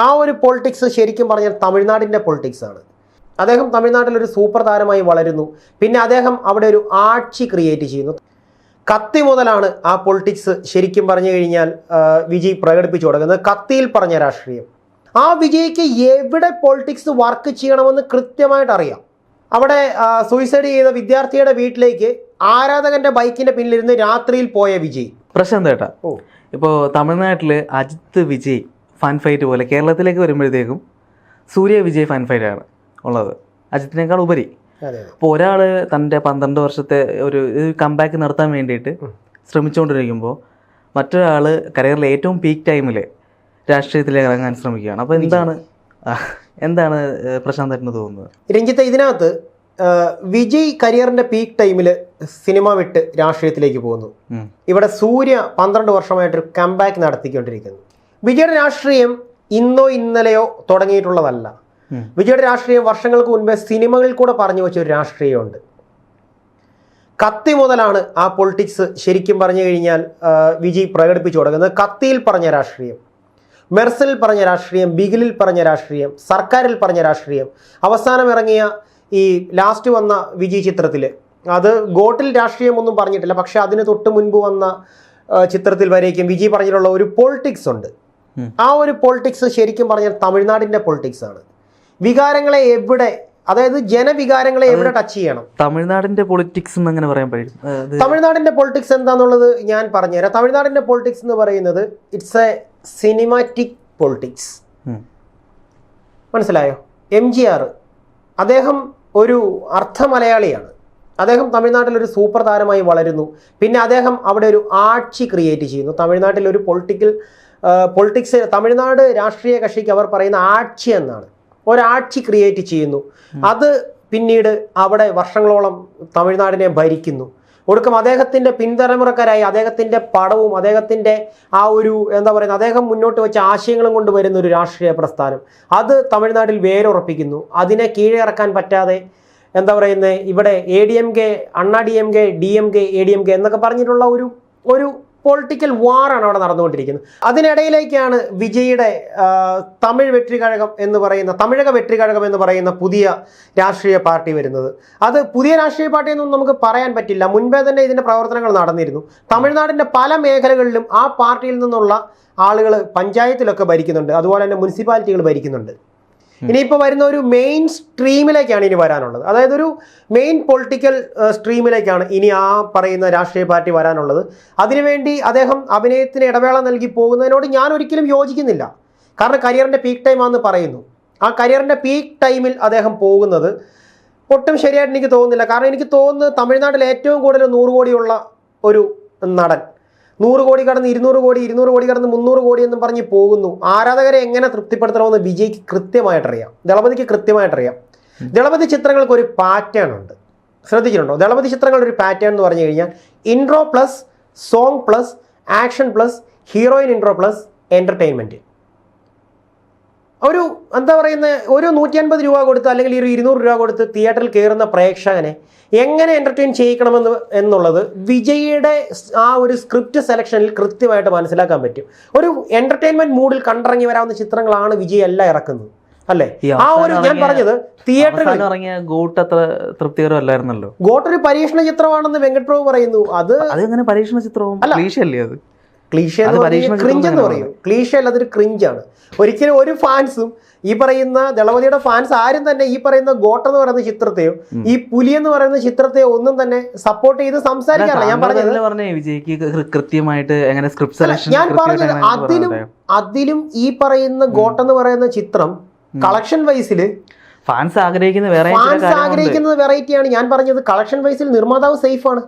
ആ ഒരു പൊളിറ്റിക്സ് ശരിക്കും പറഞ്ഞാൽ തമിഴ്നാടിന്റെ പൊളിറ്റിക്സ് ആണ്. അദ്ദേഹം തമിഴ്നാട്ടിൽ ഒരു സൂപ്പർ താരമായി വളരുന്നു. പിന്നെ അദ്ദേഹം അവിടെ ഒരു ആഴ്ച ക്രിയേറ്റ് ചെയ്യുന്നു. കത്തി മുതലാണ് ആ പൊളിറ്റിക്സ് ശരിക്കും പറഞ്ഞു കഴിഞ്ഞാൽ വിജി വിജയ് പ്രകടിപ്പിച്ചു കൊടുക്കുന്നത് കത്തിയിൽ പറഞ്ഞ രാഷ്ട്രീയം. ആ വിജയ്ക്ക് എവിടെ പൊളിറ്റിക്സ് വർക്ക് ചെയ്യണമെന്ന് കൃത്യമായിട്ട് അറിയാം. അവിടെ സൂയിസൈഡ് ചെയ്ത വിദ്യാർത്ഥിയുടെ വീട്ടിലേക്ക് ആരാധകന്റെ ബൈക്കിന്റെ പിന്നിലിരുന്ന് രാത്രിയിൽ പോയ വിജയ്. പ്രശ്നം ഏട്ടാ ഓ. ഇപ്പോൾ തമിഴ്നാട്ടിൽ അജിത് വിജയ് ഫൺ ഫൈറ്റ് പോലെ കേരളത്തിലേക്ക് വരുമ്പോഴത്തേക്കും സൂര്യ വിജയ് ഫാൻ ഫൈറ്റാണ് ഉള്ളത്. അജിത്തിനേക്കാൾ ഉപരി. അപ്പോൾ ഒരാൾ തന്റെ പന്ത്രണ്ട് വർഷത്തെ ഒരു കംബാക്ക് നടത്താൻ വേണ്ടിയിട്ട് ശ്രമിച്ചുകൊണ്ടിരിക്കുമ്പോൾ മറ്റൊരാൾ കരിയറിലെ ഏറ്റവും പീക്ക് ടൈമിൽ രാഷ്ട്രീയത്തിലേക്ക് ഇറങ്ങാൻ ശ്രമിക്കുകയാണ്. അപ്പോൾ എന്താണ് എന്താണ് പ്രശാന്ത് ഏട്ടന് തോന്നുന്നത്? രഞ്ജിത്ത് ഇതിനകത്ത് വിജയ് കരിയറിന്റെ പീക്ക് ടൈമിൽ സിനിമ വിട്ട് രാഷ്ട്രീയത്തിലേക്ക് പോകുന്നു. ഇവിടെ സൂര്യ പന്ത്രണ്ട് വർഷമായിട്ടൊരു കംബാക്ക് നടത്തിക്കൊണ്ടിരിക്കുന്നു. വിജയുടെ രാഷ്ട്രീയം ഇന്നോ ഇന്നലെയോ തുടങ്ങിയിട്ടുള്ളതല്ല. വിജയുടെ രാഷ്ട്രീയം വർഷങ്ങൾക്ക് മുൻപേ സിനിമകളിൽ കൂടെ പറഞ്ഞു വെച്ച ഒരു രാഷ്ട്രീയമുണ്ട് കത്തി മുതലാണ് ആ പൊളിറ്റിക്സ് ശരിക്കും പറഞ്ഞു കഴിഞ്ഞാൽ വിജി പ്രകടിപ്പിച്ചു തുടങ്ങുന്നത് കത്തിയിൽ പറഞ്ഞ രാഷ്ട്രീയം മെർസലിൽ പറഞ്ഞ രാഷ്ട്രീയം ബിഗിലിൽ പറഞ്ഞ രാഷ്ട്രീയം സർക്കാരിൽ പറഞ്ഞ രാഷ്ട്രീയം അവസാനം ഇറങ്ങിയ ഈ ലാസ്റ്റ് വന്ന വിജി ചിത്രത്തിൽ അത് ഗോട്ടിൽ രാഷ്ട്രീയം ഒന്നും പറഞ്ഞിട്ടില്ല പക്ഷേ അതിന് തൊട്ട് മുൻപ് വന്ന ചിത്രത്തിൽ വരേക്കും വിജി പറഞ്ഞിട്ടുള്ള ഒരു പൊളിറ്റിക്സ് ഉണ്ട്. ആ ഒരു പൊളിറ്റിക്സ് ശരിക്കും പറഞ്ഞാൽ തമിഴ്നാടിന്റെ പൊളിറ്റിക്സ് ആണ്. വികാരങ്ങളെ എവിടെ അതായത് ജനവികാരങ്ങളെ എവിടെ ടച്ച് ചെയ്യണം? തമിഴ്നാടിന്റെ പൊളിറ്റിക്സ് എന്ന് അങ്ങനെ പറയാൻ പറ്റും? തമിഴ്നാടിന്റെ പൊളിറ്റിക്സ് എന്താന്നുള്ളത് ഞാൻ പറഞ്ഞുതരാം. തമിഴ്നാടിന്റെ പൊളിറ്റിക്സ് എന്ന് പറയുന്നത് ഇറ്റ്സ് എ സിനിമാറ്റിക് പൊളിറ്റിക്സ് മനസ്സിലായോ? എം ജി ആർ അദ്ദേഹം ഒരു അർത്ഥ മലയാളിയാണ്. അദ്ദേഹം തമിഴ്നാട്ടിൽ ഒരു സൂപ്പർ താരമായി വളരുന്നു. പിന്നെ അദ്ദേഹം അവിടെ ഒരു ആക്ഷി ക്രിയേറ്റ് ചെയ്യുന്നു. തമിഴ്നാട്ടിൽ ഒരു പൊളിറ്റിക്കൽ പൊളിറ്റിക്സ് തമിഴ്നാട് രാഷ്ട്രീയ കക്ഷിക്ക് അവർ പറയുന്ന ആഴ്ച എന്നാണ്. ഒരാഴ്ച ക്രിയേറ്റ് ചെയ്യുന്നു. അത് പിന്നീട് അവിടെ വർഷങ്ങളോളം തമിഴ്നാടിനെ ഭരിക്കുന്നു. ഒടുക്കം അദ്ദേഹത്തിന്റെ പിൻതലമുറക്കാരായി അദ്ദേഹത്തിന്റെ പടവും അദ്ദേഹത്തിന്റെ ആ ഒരു എന്താ പറയുക അദ്ദേഹം മുന്നോട്ട് വെച്ച ആശയങ്ങളും കൊണ്ട് വരുന്ന ഒരു രാഷ്ട്രീയ പ്രസ്ഥാനം. അത് തമിഴ്നാട്ടിൽ വേരുറപ്പിക്കുന്നു. അതിനെ കീഴിറക്കാൻ പറ്റാതെ എന്താ പറയുന്നത് ഇവിടെ A D M K Anna D M K D M K A D M K എന്നൊക്കെ പറഞ്ഞിട്ടുള്ള ഒരു ഒരു പൊളിറ്റിക്കൽ വാറാണ് അവിടെ നടന്നുകൊണ്ടിരിക്കുന്നത്. അതിനിടയിലേക്കാണ് വിജയുടെ തമിഴ് വെற்றிകഴകം എന്ന് പറയുന്ന തമിഴക വെற்றிകഴകം എന്ന് പറയുന്ന പുതിയ രാഷ്ട്രീയ പാർട്ടി വരുന്നത്. അത് പുതിയ രാഷ്ട്രീയ പാർട്ടി എന്നൊന്നും നമുക്ക് പറയാൻ പറ്റില്ല. മുൻപേ തന്നെ ഇതിന്റെ പ്രവർത്തനങ്ങൾ നടന്നിരുന്നു. തമിഴ്നാടിന്റെ പല മേഖലകളിലും ആ പാർട്ടിയിൽ നിന്നുള്ള ആളുകൾ പഞ്ചായത്തിലൊക്കെ ഭരിക്കുന്നുണ്ട്. അതുപോലെ തന്നെ മുനിസിപ്പാലിറ്റികൾ ഭരിക്കുന്നുണ്ട്. ഇനിയിപ്പോൾ വരുന്ന ഒരു മെയിൻ സ്ട്രീമിലേക്കാണ് ഇനി വരാനുള്ളത്. അതായത് ഒരു മെയിൻ പൊളിറ്റിക്കൽ സ്ട്രീമിലേക്കാണ് ഇനി ആ പറയുന്ന രാഷ്ട്രീയ പാർട്ടി വരാനുള്ളത്. അതിനുവേണ്ടി അദ്ദേഹം അഭിനയത്തിന് ഇടവേള നൽകി പോകുന്നതിനോട് ഞാൻ ഒരിക്കലും യോജിക്കുന്നില്ല. കാരണം കരിയറിന്റെ പീക്ക് ടൈം ആണെന്ന് പറയുന്നു. ആ കരിയറിന്റെ പീക്ക് ടൈമിൽ അദ്ദേഹം പോകുന്നത് ഒട്ടും ശരിയായിട്ട് എനിക്ക് തോന്നുന്നില്ല. കാരണം എനിക്ക് തോന്നുന്നത് തമിഴ്നാട്ടിൽ ഏറ്റവും കൂടുതൽ നൂറ് കോടിയുള്ള ഒരു നടൻ നൂറ് കോടി കടന്ന് ഇരുന്നൂറ് കോടി ഇരുന്നൂറ് കോടി കടന്ന് മുന്നൂറ് കോടി എന്നും പറഞ്ഞ് പോകുന്നു. ആരാധകരെ എങ്ങനെ തൃപ്തിപ്പെടുത്തണമെന്ന് വിജയ്ക്ക് കൃത്യമായിട്ടറിയാം. ദളപതിക്ക് കൃത്യമായിട്ടറിയാം. ദളപതി ചിത്രങ്ങൾക്ക് ഒരു പാറ്റേൺ ഉണ്ട്. ശ്രദ്ധിച്ചിട്ടുണ്ടോ? ദളപതി ചിത്രങ്ങളുടെ ഒരു പാറ്റേൺ എന്ന് പറഞ്ഞു കഴിഞ്ഞാൽ intro plus song plus action plus heroine intro plus entertainment ഒരു എന്താ പറയുന്ന ഒരു നൂറ്റി അൻപത് രൂപ കൊടുത്ത് അല്ലെങ്കിൽ ഒരു ഇരുന്നൂറ് രൂപ കൊടുത്ത് തിയേറ്ററിൽ കയറുന്ന പ്രേക്ഷകനെ എങ്ങനെ എന്റർടൈൻ ചെയ്യിക്കണമെന്ന് എന്നുള്ളത് വിജയിയുടെ ആ ഒരു സ്ക്രിപ്റ്റ് സെലക്ഷനിൽ കൃത്യമായിട്ട് മനസ്സിലാക്കാൻ പറ്റും. ഒരു എന്റർടൈൻമെന്റ് മൂഡിൽ കണ്ടിറങ്ങി വരാവുന്ന ചിത്രങ്ങളാണ് വിജയ് അല്ല ഇറക്കുന്നത്. അല്ലേ? ആ ഒരു ഞാൻ പറഞ്ഞത് തിയേറ്ററിൽ ഇറങ്ങിയ ഗോട്ട് അത്ര തൃപ്തികരമല്ലായിരുന്നല്ലോ. ഒരു പരീക്ഷണ ചിത്രമാണെന്ന് വെങ്കട്ട് പ്രഭു പറയുന്നു. അത് അത് എങ്ങനെ പരീക്ഷണ ചിത്രവും അല്ല. അത്? ക്ലീഷ എന്ന് പറയുന്നത് ക്രിഞ്ച് എന്ന് പറയും. ക്ലീഷ അല്ല അതൊരു ക്രിഞ്ചാണ് ഒരിക്കലും ഒരു ഫാൻസും ഈ പറയുന്ന ദളപതിയുടെ ഫാൻസ് ആരും തന്നെ ഈ പറയുന്ന ഗോട്ട് എന്ന് പറയുന്ന ചിത്രത്തെയോ ഈ പുലി എന്ന് പറയുന്ന ചിത്രത്തെയോ ഒന്നും തന്നെ സപ്പോർട്ട് ചെയ്ത് സംസാരിക്കാറില്ല. ഞാൻ പറഞ്ഞത് വിജയ്ക്ക് കൃത്യമായിട്ട് എങ്ങനെ സ്ക്രിപ്റ്റ് സെലക്ഷൻ ഞാൻ പറഞ്ഞത് അതിലും അതിലും ഈ പറയുന്ന ഗോട്ട് എന്ന് പറയുന്ന ചിത്രം കളക്ഷൻ വൈസിൽ ഫാൻസ് ആഗ്രഹിക്കുന്ന വെറൈറ്റി ഫാൻസ് ആഗ്രഹിക്കുന്നത് വെറൈറ്റിയാണ് ഞാൻ പറഞ്ഞത് കളക്ഷൻ വൈസിൽ നിർമ്മാതാവ് സേഫ് ആണ്.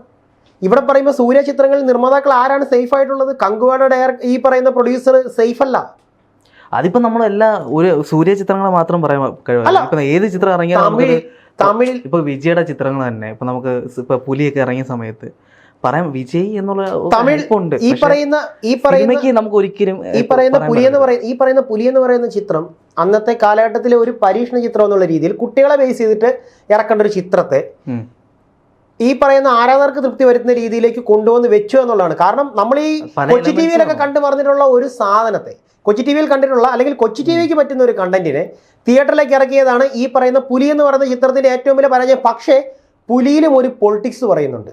ഇവിടെ പറയുമ്പോൾ സൂര്യ ചിത്രങ്ങളിൽ നിർമ്മാതാക്കൾ ആരാണ് സേഫ് ആയിട്ടുള്ളത്? കങ്കുവാട ഡയറ ഈ പറയുന്ന പ്രൊഡ്യൂസർ സേഫ് അല്ല. അതിപ്പോ നമ്മളെല്ലാ ഒരു സൂര്യ ചിത്രങ്ങൾ മാത്രം പറയാൻ. ഏത് ചിത്രം ഇറങ്ങിയാലും തമിഴ് തമിഴിൽ ഇപ്പൊ വിജയുടെ ചിത്രങ്ങൾ തന്നെ ഇപ്പൊ നമുക്ക് ഇപ്പൊ പുലിയൊക്കെ ഇറങ്ങിയ സമയത്ത് പറയാം വിജയ് എന്നുള്ള തമിഴ് ഉണ്ട് ഈ പറയുന്ന ഈ പറയുന്ന നമുക്ക് ഒരിക്കലും ഈ പറയുന്ന പുലി എന്ന് പറയുന്ന ഈ പറയുന്ന പുലി എന്ന് പറയുന്ന ചിത്രം അന്നത്തെ കാലഘട്ടത്തിലെ ഒരു പരീക്ഷണ ചിത്രം എന്നുള്ള രീതിയിൽ കുട്ടികളെ ബേസ് ചെയ്തിട്ട് ഇറക്കേണ്ട ഒരു ചിത്രത്തെ ഈ പറയുന്ന ആരാധകർക്ക് തൃപ്തി വരുത്തുന്ന രീതിയിലേക്ക് കൊണ്ടുവന്ന് വെച്ചു എന്നുള്ളതാണ്. കാരണം നമ്മൾ ഈ കൊച്ചി ടി വിയിലൊക്കെ കണ്ടു പറഞ്ഞിട്ടുള്ള ഒരു സാധനത്തെ കൊച്ചി ടി വിയിൽ കണ്ടിട്ടുള്ള അല്ലെങ്കിൽ കൊച്ചി ടി വിക്ക് പറ്റുന്ന ഒരു കണ്ടന്റിനെ തിയേറ്ററിലേക്ക് ഇറക്കിയതാണ് ഈ പറയുന്ന പുലി എന്ന് പറയുന്ന ചിത്രത്തിന്റെ ഏറ്റവും വലിയ പരാജയം. പക്ഷേ പുലിയിലും ഒരു പൊളിറ്റിക്സ് പറയുന്നുണ്ട്.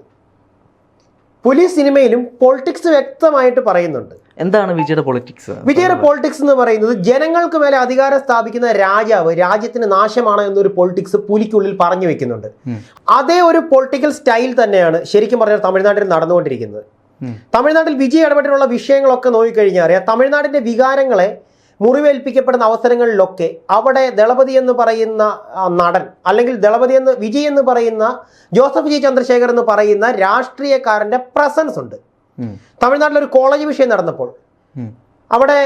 പുലി സിനിമയിലും പൊളിറ്റിക്സ് വ്യക്തമായിട്ട് പറയുന്നുണ്ട്. എന്താണ് വിജയുടെ പൊളിറ്റിക്സ് വിജയുടെ പൊളിറ്റിക്സ് എന്ന് പറയുന്നത് ജനങ്ങൾക്ക് മേലെ അധികാരം സ്ഥാപിക്കുന്ന രാജാവ് രാജ്യത്തിന് നാശമാണ് എന്നൊരു പൊളിറ്റിക്സ് പുലിക്കുള്ളിൽ പറഞ്ഞു വെക്കുന്നുണ്ട്. അതേ ഒരു പൊളിറ്റിക്കൽ സ്റ്റൈൽ തന്നെയാണ് ശരിക്കും പറഞ്ഞാൽ തമിഴ്നാട്ടിൽ നടന്നുകൊണ്ടിരിക്കുന്നത്. തമിഴ്നാട്ടിൽ വിജയ ഇടപെട്ടിട്ടുള്ള വിഷയങ്ങളൊക്കെ നോക്കിക്കഴിഞ്ഞാൽ അറിയാം. തമിഴ്നാടിന്റെ വികാരങ്ങളെ മുറിവേൽപ്പിക്കപ്പെടുന്ന അവസരങ്ങളിലൊക്കെ അവിടെ ദളപതി എന്ന് പറയുന്ന നടൻ അല്ലെങ്കിൽ ദളപതി എന്ന് വിജയ് എന്ന് പറയുന്ന ജോസഫ് ജി ചന്ദ്രശേഖർ എന്ന് പറയുന്ന രാഷ്ട്രീയക്കാരന്റെ പ്രസൻസ് ഉണ്ട്. തമിഴ്നാട്ടിൽ ഒരു കോളേജ് വിഷയം നടന്നപ്പോൾ അവിടെ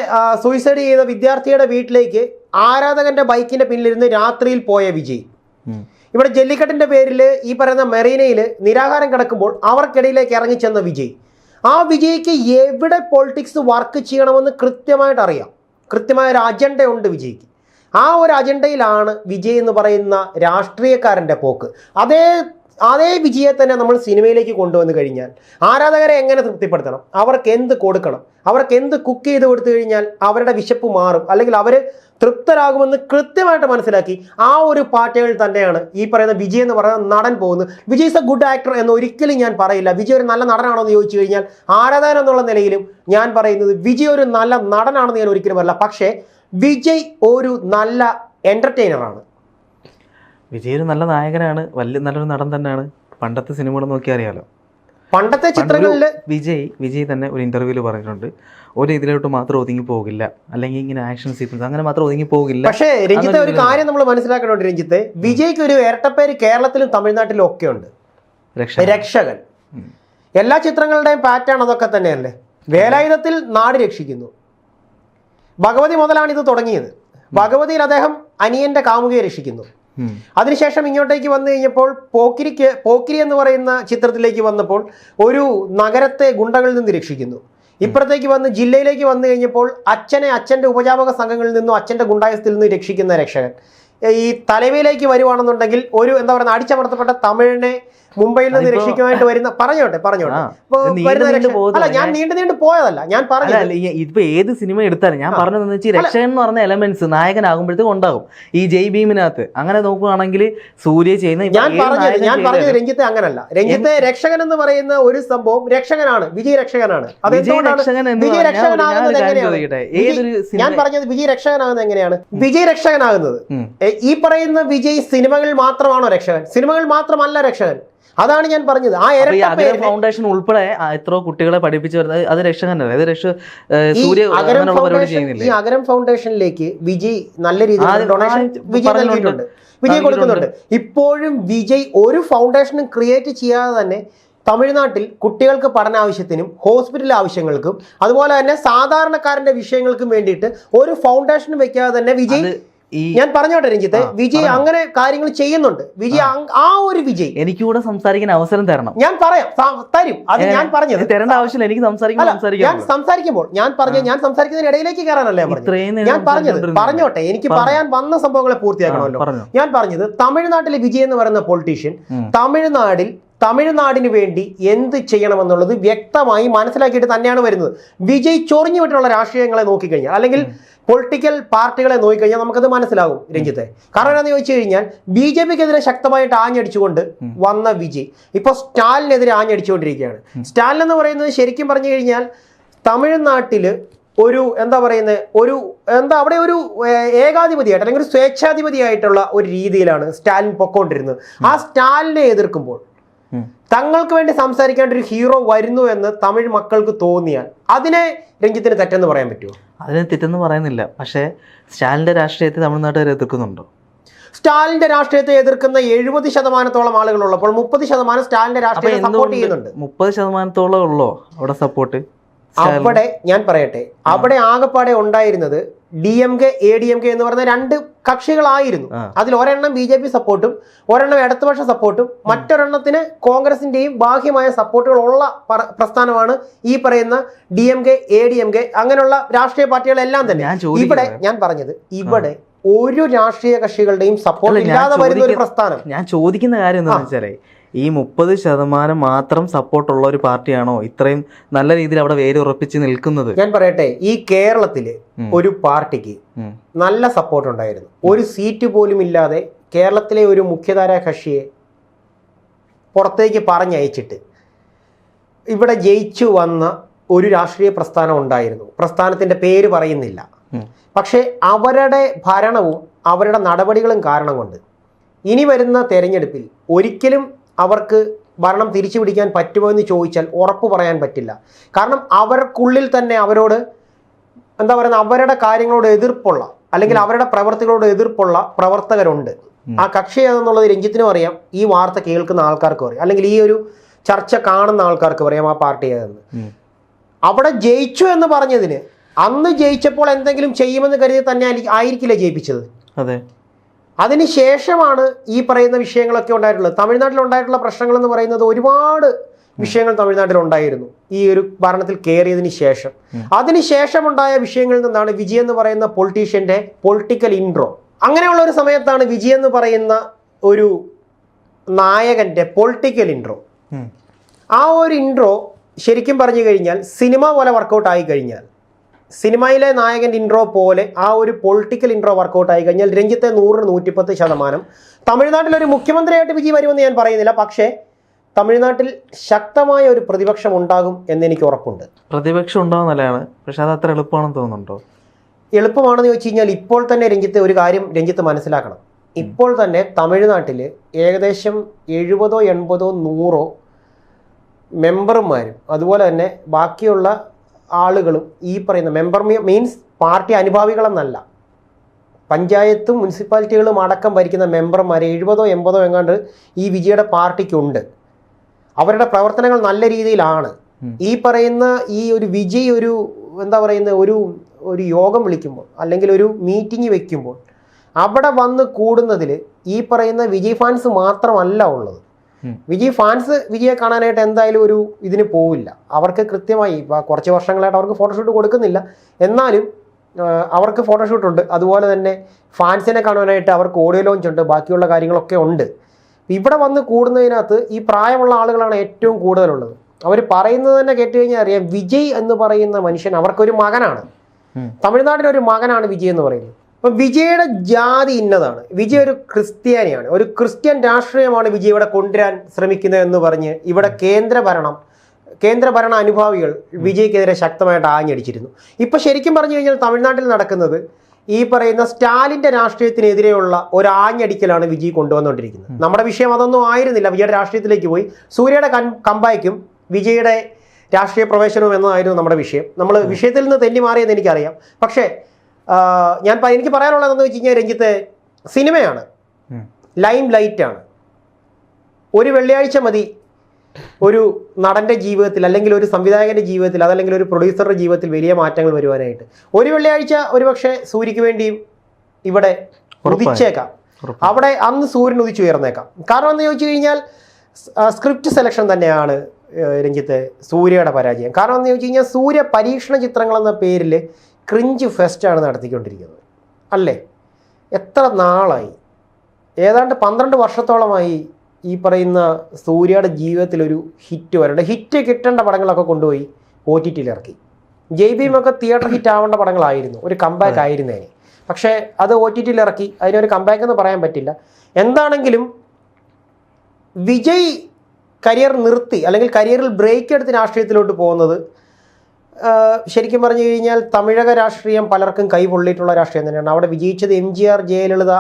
സൂയിസൈഡ് ചെയ്ത വിദ്യാർത്ഥിയുടെ വീട്ടിലേക്ക് ആരാധകന്റെ ബൈക്കിന്റെ പിന്നിലിരുന്ന് രാത്രിയിൽ പോയ വിജയ്. ഇവിടെ ജല്ലിക്കെട്ടിന്റെ പേരിൽ ഈ പറയുന്ന മെറീനയിൽ നിരാഹാരം കിടക്കുമ്പോൾ അവർക്കിടയിലേക്ക് ഇറങ്ങിച്ചെന്ന വിജയ്. ആ വിജയ്ക്ക് എവിടെ പൊളിറ്റിക്സ് വർക്ക് ചെയ്യണമെന്ന് കൃത്യമായിട്ട് അറിയാം. കൃത്യമായ ഒരു അജണ്ട ഉണ്ട് വിജയ്ക്ക്. ആ ഒരു അജണ്ടയിലാണ് വിജയ് എന്ന് പറയുന്ന രാഷ്ട്രീയക്കാരന്റെ പോക്ക്. അതേ അതേ വിജയെ തന്നെ നമ്മൾ സിനിമയിലേക്ക് കൊണ്ടുവന്നു കഴിഞ്ഞാൽ ആരാധകരെ എങ്ങനെ തൃപ്തിപ്പെടുത്തണം? അവർക്ക് എന്ത് കൊടുക്കണം? അവർക്ക് എന്ത് കുക്ക് ചെയ്ത് കൊടുത്തു കഴിഞ്ഞാൽ അവരുടെ വിശപ്പ് മാറും. അല്ലെങ്കിൽ അവർ തൃപ്തരാകുമെന്ന് കൃത്യമായിട്ട് മനസ്സിലാക്കി ആ ഒരു പാറ്റേണിൽ തന്നെയാണ് ഈ പറയുന്ന വിജയ് എന്ന് പറയുന്ന നടൻ പോകുന്നത്. Vijay is a good actor എന്ന് ഒരിക്കലും ഞാൻ പറയില്ല. വിജയ് ഒരു നല്ല നടനാണോ എന്ന് ചോദിച്ചു കഴിഞ്ഞാൽ ആരാധകൻ എന്നുള്ള നിലയിലും ഞാൻ പറയുന്നത് വിജയ് ഒരു നല്ല നടനാണെന്ന് ഞാൻ ഒരിക്കലും പറയില്ല. പക്ഷേ വിജയ് ഒരു നല്ല എന്റർടൈനറാണ് വിജയ് ഒരു നല്ല നായകനാണ് വലിയ നല്ലൊരു നടൻ തന്നെയാണ്. പണ്ടത്തെ സിനിമകൾ നോക്കിയാൽ അറിയാലോ. പണ്ടത്തെ ചിത്രങ്ങളിൽ വിജയ് വിജയ് തന്നെ ഒരു ഇന്റർവ്യൂവിൽ പറഞ്ഞിട്ടുണ്ട്. ഒരു ഇതിലോട്ട് മാത്രം ഒതുങ്ങി പോകില്ല. അല്ലെങ്കിൽ ഇങ്ങനെ ആക്ഷൻ സീക്വൻസ് അങ്ങനെ മാത്രം ഒതുങ്ങി പോകില്ല. പക്ഷേ രഞ്ജിത്തെ ഒരു കാര്യം നമ്മൾ മനസ്സിലാക്കണോണ്ട് രഞ്ജിത്തെ. വിജയ്ക്ക് ഒരു ഇരട്ടപ്പേര് കേരളത്തിലും തമിഴ്നാട്ടിലും ഒക്കെ ഉണ്ട്. രക്ഷ രക്ഷകൻ. എല്ലാ ചിത്രങ്ങളുടെയും പാറ്റേൺ അതൊക്കെ തന്നെയല്ലേ? വേലായുധത്തിൽ നാട് രക്ഷിക്കുന്നു. ഭഗവതി മുതലാണ് ഇത് തുടങ്ങിയത്. ഭഗവതിയിൽ അദ്ദേഹം അനിയന്റെ കാമുകയെ രക്ഷിക്കുന്നു. അതിനുശേഷം ഇങ്ങോട്ടേക്ക് വന്നു കഴിഞ്ഞപ്പോൾ പോക്കിരിക്ക് പോക്കിരി എന്ന് പറയുന്ന ചിത്രത്തിലേക്ക് വന്നപ്പോൾ ഒരു നഗരത്തെ ഗുണ്ടകളിൽ നിന്ന് രക്ഷിക്കുന്നു. ഇപ്പുറത്തേക്ക് വന്ന് ജില്ലയിലേക്ക് വന്നു കഴിഞ്ഞപ്പോൾ അച്ഛനെ അച്ഛന്റെ ഉപജാപക സംഘങ്ങളിൽ നിന്നും അച്ഛന്റെ ഗുണ്ടായസത്തിൽ നിന്ന് രക്ഷിക്കുന്ന രക്ഷകൻ. ഈ തലവയിലേക്ക് വരുവാണെന്നുണ്ടെങ്കിൽ ഒരു എന്താ പറയുക അടിച്ചമർത്തപ്പെട്ട തമിഴിനെ മുംബൈയിൽ നിന്ന് രക്ഷിക്കുമായിട്ട് വരുന്ന പറഞ്ഞോട്ടെ പറഞ്ഞോട്ടെ. അല്ല ഞാൻ നീണ്ടു നീണ്ടു പോയതല്ല ഞാൻ പറഞ്ഞു ഇപ്പൊ ഏത് സിനിമ എടുത്താലും ഞാൻ. പറഞ്ഞതെന്ന് വെച്ചാൽ രക്ഷ എന്ന് പറഞ്ഞ എലമെന്റ്സ് നായകനാകുമ്പോഴത്തേക്കും ഉണ്ടാകും. ഈ ജയ് ഭീമിനകത്ത് അങ്ങനെ നോക്കുകയാണെങ്കിൽ സൂര്യ ചെയ്യുന്ന ഞാൻ പറഞ്ഞു പറഞ്ഞത് ഞാൻ പറഞ്ഞത് രഞ്ജിത്ത് അങ്ങനല്ല. രഞ്ജിത്തെ രക്ഷകൻ എന്ന് പറയുന്ന ഒരു സംഭവം രക്ഷകനാണ് വിജയ് രക്ഷകനാണ് വിജയ് രക്ഷകനാകുന്നത് എങ്ങനെയാണ് ഞാൻ പറഞ്ഞത് വിജയ് രക്ഷകനാകുന്നത് എങ്ങനെയാണ് വിജയ് രക്ഷകനാകുന്നത്. ഈ പറയുന്ന വിജയ് സിനിമകൾ മാത്രമാണോ രക്ഷകൻ? സിനിമകൾ മാത്രമല്ല രക്ഷകൻ. അതാണ് ഞാൻ പറഞ്ഞത്. ആ പേരിനെ ഫൗണ്ടേഷൻ ഉൾപ്പെടെ എത്ര എത്രയോ കുട്ടികളെ പഠിപ്പിച്ചു വരുന്നത്. അത് രക്ഷ തന്നെ ഈ സൂര്യ അഗരം ഈ അഗരം ഫൗണ്ടേഷനിലേക്ക് വിജയ് നല്ല രീതിയിൽ ഡൊണേഷൻ വിജയ്. നൽകിയിട്ടുണ്ട്. വിജയ് കൊടുക്കുന്നുണ്ട്. ഇപ്പോഴും വിജയ് ഒരു ഫൗണ്ടേഷനും ക്രിയേറ്റ് ചെയ്യാതെ തന്നെ തമിഴ്നാട്ടിൽ കുട്ടികൾക്ക് പഠന ആവശ്യത്തിനും ഹോസ്പിറ്റൽ ആവശ്യങ്ങൾക്കും അതുപോലെ തന്നെ സാധാരണക്കാരന്റെ വിഷയങ്ങൾക്കും വേണ്ടിയിട്ട് ഒരു ഫൗണ്ടേഷൻ വെക്കാതെ തന്നെ വിജയ് ഞാൻ പറഞ്ഞോട്ടെ രഞ്ജിത്ത് വിജയ് അങ്ങനെ കാര്യങ്ങൾ ചെയ്യുന്നുണ്ട്. വിജയ് ആ. ഒരു വിജയ്. എനിക്ക് കൂടെ സംസാരിക്കാൻ അവസരം തരണം. ഞാൻ പറയാം തരും. അത് ഞാൻ പറഞ്ഞത്. തരേണ്ട ആവശ്യമില്ല. എനിക്ക് സംസാരിക്കാൻ ഞാൻ സംസാരിക്കുമ്പോൾ ഞാൻ പറഞ്ഞ ഞാൻ സംസാരിക്കുന്നതിന് ഇടയിലേക്ക് കയറാനല്ലേ ഞാൻ പറഞ്ഞത്? പറഞ്ഞോട്ടെ. എനിക്ക് പറയാൻ വന്ന സംഭവങ്ങളെ പൂർത്തിയാക്കണമല്ലോ. ഞാൻ പറഞ്ഞത് തമിഴ്നാട്ടിലെ വിജയ് എന്ന് പറയുന്ന പൊളിറ്റീഷ്യൻ. തമിഴ്നാടിൽ തമിഴ്നാടിന് വേണ്ടി എന്ത് ചെയ്യണമെന്നുള്ളത് വ്യക്തമായി മനസ്സിലാക്കിയിട്ട് തന്നെയാണ് വരുന്നത്. വിജയ് ചൊറിഞ്ഞു വിട്ടുള്ള രാഷ്ട്രീയങ്ങളെ നോക്കിക്കഴിഞ്ഞാൽ അല്ലെങ്കിൽ പൊളിറ്റിക്കൽ പാർട്ടികളെ നോക്കിക്കഴിഞ്ഞാൽ നമുക്കത് മനസ്സിലാകും രഞ്ജിത്തെ. കാരണം എന്താണെന്ന് ചോദിച്ചു കഴിഞ്ഞാൽ ബി ജെ പിക്കെതിരെ ശക്തമായിട്ട് ആഞ്ഞടിച്ചുകൊണ്ട് വന്ന വിജയ്. ഇപ്പോൾ സ്റ്റാലിനെതിരെ ആഞ്ഞടിച്ചുകൊണ്ടിരിക്കുകയാണ്. സ്റ്റാലിൻ എന്ന് പറയുന്നത് ശരിക്കും പറഞ്ഞു കഴിഞ്ഞാൽ തമിഴ്നാട്ടിൽ ഒരു എന്താ പറയുന്നത് ഒരു എന്താ അവിടെ ഒരു ഏകാധിപതിയായിട്ട് അല്ലെങ്കിൽ ഒരു സ്വേച്ഛാധിപതിയായിട്ടുള്ള ഒരു രീതിയിലാണ് സ്റ്റാലിൻ പൊക്കോണ്ടിരുന്നത്. ആ സ്റ്റാലിനെ എതിർക്കുമ്പോൾ. തങ്ങൾക്ക് വേണ്ടി സംസാരിക്കേണ്ട ഒരു ഹീറോ വരുന്നു എന്ന് തമിഴ് മക്കൾക്ക് തോന്നിയാൽ അതിനെ രഞ്ജിത്തിന് തെറ്റെന്ന് പറയാൻ പറ്റുമോ അതിന് തെറ്റെന്ന് പറയുന്നില്ല. പക്ഷേ സ്റ്റാലിന്റെ രാഷ്ട്രീയത്തെ തമിഴ്നാട്ടുകാർ എതിർക്കുന്നുണ്ടോ? സ്റ്റാലിന്റെ രാഷ്ട്രീയത്തെ എതിർക്കുന്ന എഴുപത് ശതമാനത്തോളം ആളുകളുള്ളപ്പോൾ മുപ്പത് ശതമാനം സ്റ്റാലിന്റെ രാഷ്ട്രീയത്തെ സപ്പോർട്ട് ചെയ്യുന്നുണ്ട്. മുപ്പത് ശതമാനത്തോളം ഉള്ളോ അവിടെ സപ്പോർട്ട് അവിടെ ഞാൻ പറയട്ടെ അവിടെ ആകെപ്പാടെ ഉണ്ടായിരുന്നത് D M K A D M K എന്ന് പറയുന്ന രണ്ട് കക്ഷികളായിരുന്നു. അതിൽ ഒരെണ്ണം ബി ജെ പി സപ്പോർട്ടും ഒരെണ്ണം ഇടതുപക്ഷ സപ്പോർട്ടും മറ്റൊരെണ്ണത്തിന് കോൺഗ്രസിന്റെയും ബാഹ്യമായ സപ്പോർട്ടുകൾ ഉള്ള പ്രസ്ഥാനമാണ് ഈ പറയുന്ന D M K A D M K അങ്ങനെയുള്ള രാഷ്ട്രീയ പാർട്ടികളെല്ലാം തന്നെ. ഇവിടെ ഞാൻ പറഞ്ഞത് ഇവിടെ ഒരു രാഷ്ട്രീയ കക്ഷികളുടെയും സപ്പോർട്ട് ഇല്ലാതെ വരുന്ന ഒരു പ്രസ്ഥാനം. ഞാൻ ചോദിക്കുന്ന കാര്യം എന്താണെന്ന് വെച്ചാലേ ഈ മുപ്പത് ശതമാനം മാത്രം സപ്പോർട്ടുള്ള ഒരു പാർട്ടിയാണോ ഇത്രയും നല്ല രീതിയിൽ അവിടെ വേരുറപ്പിച്ച് നിൽക്കുന്നത്? ഞാൻ പറയട്ടെ ഈ കേരളത്തിൽ ഒരു പാർട്ടിക്ക് നല്ല സപ്പോർട്ട് ഉണ്ടായിരുന്നു. ഒരു സീറ്റ് പോലും ഇല്ലാതെ കേരളത്തിലെ ഒരു മുഖ്യധാരാ കക്ഷിയെ പുറത്തേക്ക് പറഞ്ഞയച്ചിട്ട് ഇവിടെ ജയിച്ചു വന്ന ഒരു രാഷ്ട്രീയ പ്രസ്ഥാനം ഉണ്ടായിരുന്നു. പ്രസ്ഥാനത്തിന്റെ പേര് പറയുന്നില്ല. പക്ഷെ പക്ഷേ അവരുടെ ഭരണവും അവരുടെ നടപടികളും കാരണം കൊണ്ട് ഇനി വരുന്ന തെരഞ്ഞെടുപ്പിൽ ഒരിക്കലും അവർക്ക് ഭരണം തിരിച്ചു പിടിക്കാൻ പറ്റുമോ എന്ന് ചോദിച്ചാൽ ഉറപ്പ് പറയാൻ പറ്റില്ല. കാരണം അവർക്കുള്ളിൽ തന്നെ അവരോട് എന്താ പറയുക അവരുടെ കാര്യങ്ങളോട് എതിർപ്പുള്ള അല്ലെങ്കിൽ അവരുടെ പ്രവർത്തികളോട് എതിർപ്പുള്ള പ്രവർത്തകരുണ്ട്. ആ കക്ഷി ഏതെന്നുള്ളത് രഞ്ജിത്തിനും അറിയാം. ഈ വാർത്ത കേൾക്കുന്ന ആൾക്കാർക്കും അറിയാം. അല്ലെങ്കിൽ ഈ ഒരു ചർച്ച കാണുന്ന ആൾക്കാർക്ക് അറിയാം ആ പാർട്ടി ഏതെന്ന്. അവിടെ ജയിച്ചു എന്ന് പറഞ്ഞതിന് അന്ന് ജയിച്ചപ്പോൾ എന്തെങ്കിലും ചെയ്യുമെന്ന് കരുതി തന്നെ ആയിരിക്കില്ല ജയിപ്പിച്ചത്? അതെ. അതിന് ശേഷമാണ് ഈ പറയുന്ന വിഷയങ്ങളൊക്കെ ഉണ്ടായിട്ടുള്ളത്. തമിഴ്നാട്ടിൽ ഉണ്ടായിട്ടുള്ള പ്രശ്നങ്ങൾ എന്ന് പറയുന്നത് ഒരുപാട് വിഷയങ്ങൾ തമിഴ്നാട്ടിൽ ഉണ്ടായിരുന്നു. ഈ ഒരു ഭരണത്തിൽ കയറിയതിന് ശേഷം. അതിനുശേഷം ഉണ്ടായ ശേഷമുണ്ടായ വിഷയങ്ങളിൽ നിന്നാണ് വിജയ് എന്ന് പറയുന്ന പൊളിറ്റീഷ്യന്റെ പൊളിറ്റിക്കൽ ഇൻട്രോ അങ്ങനെയുള്ള ഒരു സമയത്താണ് വിജയ് എന്ന് പറയുന്ന ഒരു നായകന്റെ പൊളിറ്റിക്കൽ ഇൻട്രോ ആ ഒരു ഇൻട്രോ ശരിക്കും പറഞ്ഞു കഴിഞ്ഞാൽ സിനിമ പോലെ വർക്കൗട്ട് ആയി കഴിഞ്ഞാൽ സിനിമയിലെ നായകന്റെ ഇൻട്രോ പോലെ ആ ഒരു പൊളിറ്റിക്കൽ ഇൻട്രോ വർക്കൗട്ട് ആയി കഴിഞ്ഞാൽ രഞ്ജിത്തെ നൂറിന് നൂറ്റിപ്പത്ത് ശതമാനം. തമിഴ്നാട്ടിലൊരു മുഖ്യമന്ത്രിയായിട്ട് വിജയ് വരുമെന്ന് ഞാൻ പറയുന്നില്ല. പക്ഷേ തമിഴ്നാട്ടിൽ ശക്തമായ ഒരു പ്രതിപക്ഷം ഉണ്ടാകും എന്ന് എനിക്ക് ഉറപ്പുണ്ട്. പ്രതിപക്ഷം ഉണ്ടാവും നല്ലതാണ് പക്ഷെ അത് അത്ര എളുപ്പമാണെന്ന് തോന്നുന്നുണ്ടോ? എളുപ്പമാണെന്ന് ചോദിച്ചു കഴിഞ്ഞാൽ ഇപ്പോൾ തന്നെ രഞ്ജിത്ത് ഒരു കാര്യം രഞ്ജിത്ത് മനസ്സിലാക്കണം. ഇപ്പോൾ തന്നെ തമിഴ്നാട്ടിൽ ഏകദേശം എഴുപതോ എൺപതോ നൂറോ മെമ്പർമാരും അതുപോലെ തന്നെ ബാക്കിയുള്ള ആളുകളും ഈ പറയുന്ന മെമ്പർ മീൻസ് പാർട്ടി അനുഭാവികളെന്നല്ല. പഞ്ചായത്തും മുനിസിപ്പാലിറ്റികളും അടക്കം ഭരിക്കുന്ന മെമ്പർമാർ എഴുപതോ എൺപതോ എങ്ങാണ്ട് ഈ വിജയുടെ പാർട്ടിക്കുണ്ട്. അവരുടെ പ്രവർത്തനങ്ങൾ നല്ല രീതിയിലാണ്. ഈ പറയുന്ന ഈ ഒരു വിജയ് ഒരു എന്താ പറയുന്ന ഒരു ഒരു യോഗം വിളിക്കുമ്പോൾ അല്ലെങ്കിൽ ഒരു മീറ്റിംഗ് വെക്കുമ്പോൾ അവിടെ വന്ന് കൂടുന്നതിൽ ഈ പറയുന്ന വിജയ് ഫാൻസ് മാത്രമല്ല ഉള്ളത്. വിജയ് ഫാൻസ് വിജയെ കാണാനായിട്ട് എന്തായാലും ഒരു ഇതിന് പോവില്ല. അവർക്ക് കൃത്യമായി ഇപ്പോൾ കുറച്ച് വർഷങ്ങളായിട്ട് അവർക്ക് ഫോട്ടോഷൂട്ട് കൊടുക്കുന്നില്ല. എന്നാലും അവർക്ക് ഫോട്ടോഷൂട്ടുണ്ട് അതുപോലെ തന്നെ ഫാൻസിനെ കാണാനായിട്ട് അവർക്ക് ഓഡിയോ ലോഞ്ച് ഉണ്ട്. ബാക്കിയുള്ള കാര്യങ്ങളൊക്കെ ഉണ്ട്. ഇവിടെ വന്ന് കൂടുന്നതിനകത്ത് ഈ പ്രായമുള്ള ആളുകളാണ് ഏറ്റവും കൂടുതലുള്ളത്. അവർ പറയുന്നത് തന്നെ കേട്ട് കഴിഞ്ഞാൽ അറിയാം വിജയ് എന്ന് പറയുന്ന മനുഷ്യൻ അവർക്കൊരു മകനാണ്. തമിഴ്നാട്ടിലൊരു ഒരു മകനാണ് വിജയ് എന്ന് പറയുന്നത്. അപ്പൊ വിജയുടെ ജാതി ഇന്നതാണ്. വിജയ് ഒരു ക്രിസ്ത്യാനിയാണ്. ഒരു ക്രിസ്ത്യൻ രാഷ്ട്രീയമാണ് വിജയ് ഇവിടെ കൊണ്ടുവരാൻ ശ്രമിക്കുന്നത് എന്ന് പറഞ്ഞ് ഇവിടെ കേന്ദ്രഭരണം കേന്ദ്രഭരണ കേന്ദ്ര ഭരണ അനുഭാവികൾ വിജയ്ക്കെതിരെ ശക്തമായിട്ട് ആഞ്ഞടിച്ചിരുന്നു. ഇപ്പം ശരിക്കും പറഞ്ഞു കഴിഞ്ഞാൽ തമിഴ്നാട്ടിൽ നടക്കുന്നത് ഈ പറയുന്ന സ്റ്റാലിന്റെ രാഷ്ട്രീയത്തിനെതിരെയുള്ള ഒരു ആഞ്ഞടിക്കലാണ് വിജയ് കൊണ്ടുവന്നുകൊണ്ടിരിക്കുന്നത്. നമ്മുടെ വിഷയം അതൊന്നും ആയിരുന്നില്ല. വിജയുടെ രാഷ്ട്രീയത്തിലേക്ക് പോയി. സൂര്യയുടെ കൺ കമ്പായ്ക്കും വിജയുടെ രാഷ്ട്രീയ പ്രവേശനവും എന്നതായിരുന്നു നമ്മുടെ വിഷയം. നമ്മൾ വിഷയത്തിൽ നിന്ന് തെന്നി മാറിയെന്ന് എനിക്കറിയാം. പക്ഷേ ഞാൻ എനിക്ക് പറയാനുള്ളതെന്ന് വെച്ച് കഴിഞ്ഞാൽ രഞ്ജിത്ത് സിനിമയാണ്. ലൈം ലൈറ്റാണ്. ഒരു വെള്ളിയാഴ്ച മതി. ഒരു നടന്റെ ജീവിതത്തിൽ അല്ലെങ്കിൽ ഒരു സംവിധായകന്റെ ജീവിതത്തിൽ അതല്ലെങ്കിൽ ഒരു പ്രൊഡ്യൂസറുടെ ജീവിതത്തിൽ വലിയ മാറ്റങ്ങൾ വരുവാനായിട്ട്. ഒരു വെള്ളിയാഴ്ച ഒരുപക്ഷെ സൂര്യക്ക് വേണ്ടിയും ഇവിടെ ഉദിച്ചേക്കാം. അവിടെ അന്ന് സൂര്യൻ ഉദിച്ചുയർന്നേക്കാം കാരണം എന്ന് ചോദിച്ചു കഴിഞ്ഞാൽ സ്ക്രിപ്റ്റ് സെലക്ഷൻ തന്നെയാണ് രഞ്ജിത്ത് സൂര്യയുടെ പരാജയം. കാരണം എന്ന് ചോദിച്ചു കഴിഞ്ഞാൽ സൂര്യ പരീക്ഷണ ചിത്രങ്ങൾ എന്ന പേരിൽ ക്രിഞ്ച് ഫെസ്റ്റാണ് നടത്തിക്കൊണ്ടിരിക്കുന്നത്. അല്ലേ? എത്ര നാളായി? ഏതാണ്ട് പന്ത്രണ്ട് വർഷത്തോളമായി ഈ പറയുന്ന സൂര്യയുടെ ജീവിതത്തിലൊരു ഹിറ്റ് വരേണ്ട. ഹിറ്റ് കിട്ടേണ്ട പടങ്ങളൊക്കെ കൊണ്ടുപോയി ഒ ടി ടിയിൽ ഇറക്കി ജയ് ഭീമൊക്കെ തിയേറ്റർ ഹിറ്റ് ആവേണ്ട പടങ്ങളായിരുന്നു. ഒരു കമ്പാക്ക് ആയിരുന്നേനെ. പക്ഷേ അത് ഒ ടി ടിയിൽ ഇറക്കി അതിനൊരു കമ്പാക്ക് എന്ന് പറയാൻ പറ്റില്ല. എന്താണെങ്കിലും വിജയ് കരിയർ നിർത്തി അല്ലെങ്കിൽ കരിയറിൽ ബ്രേക്ക് എടുത്ത് രാഷ്ട്രീയത്തിലോട്ട് പോകുന്നത് ശരിക്കും പറഞ്ഞു കഴിഞ്ഞാൽ തമിഴക രാഷ്ട്രീയം പലർക്കും കൈപൊള്ളിയിട്ടുള്ള രാഷ്ട്രീയം തന്നെയാണ്. അവിടെ വിജയിച്ചത് എം ജി ആർ ജയലളിത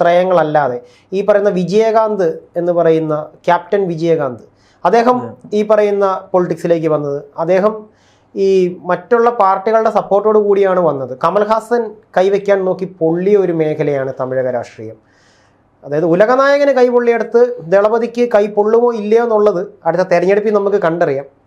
ത്രയങ്ങളല്ലാതെ. ഈ പറയുന്ന വിജയകാന്ത് എന്ന് പറയുന്ന ക്യാപ്റ്റൻ വിജയകാന്ത്. അദ്ദേഹം ഈ പറയുന്ന പൊളിറ്റിക്സിലേക്ക് വന്നത്. അദ്ദേഹം ഈ മറ്റുള്ള പാർട്ടികളുടെ സപ്പോർട്ടോട് കൂടിയാണ് വന്നത്. കമൽഹാസൻ കൈവയ്ക്കാൻ നോക്കി പൊള്ളിയ ഒരു മേഖലയാണ് തമിഴക രാഷ്ട്രീയം. അതായത് ഉലകനായകന് കൈപൊള്ളിയെടുത്ത് ദളപതിക്ക് കൈ പൊള്ളുമോ ഇല്ലയോ എന്നുള്ളത് അടുത്ത തെരഞ്ഞെടുപ്പിൽ നമുക്ക് കണ്ടറിയാം.